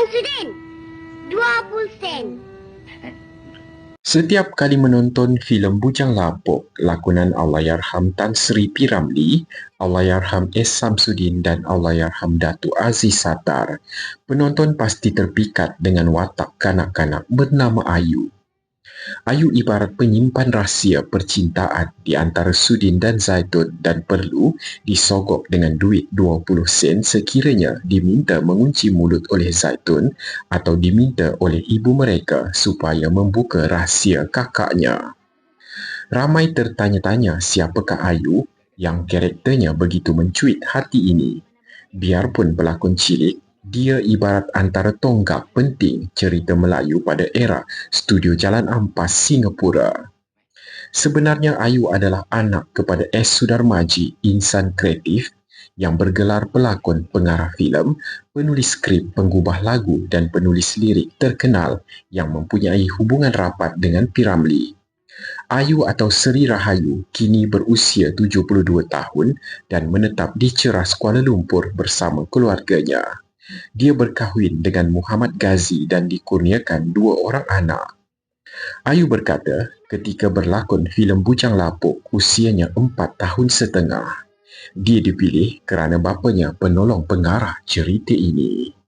Samsudin, 20 sen. Setiap kali menonton filem Bujang Lapuk, lakonan Allahyarham Tan Sri P. Ramlee, Allahyarham S. Samsudin dan Allahyarham Datuk Aziz Satar, penonton pasti terpikat dengan watak kanak-kanak bernama Ayu. Ayu ibarat penyimpan rahsia percintaan di antara Sudin dan Zaitun dan perlu disogok dengan duit 20 sen sekiranya diminta mengunci mulut oleh Zaitun atau diminta oleh ibu mereka supaya membuka rahsia kakaknya. Ramai tertanya-tanya siapakah Ayu yang karakternya begitu mencuit hati ini. Biarpun pelakon cilik, dia ibarat antara tonggak penting cerita Melayu pada era studio Jalan Ampas Singapura. Sebenarnya Ayu adalah anak kepada S. Sudarmaji, insan kreatif yang bergelar pelakon pengarah filem, penulis skrip, penggubah lagu dan penulis lirik terkenal yang mempunyai hubungan rapat dengan Piramli. Ayu atau Seri Rahayu kini berusia 72 tahun dan menetap di Ceras Kuala Lumpur bersama keluarganya. Dia berkahwin dengan Muhammad Ghazi dan dikurniakan dua orang anak. Ayu berkata ketika berlakon filem Bujang Lapuk usianya empat tahun setengah. Dia dipilih kerana bapanya penolong pengarah cerita ini.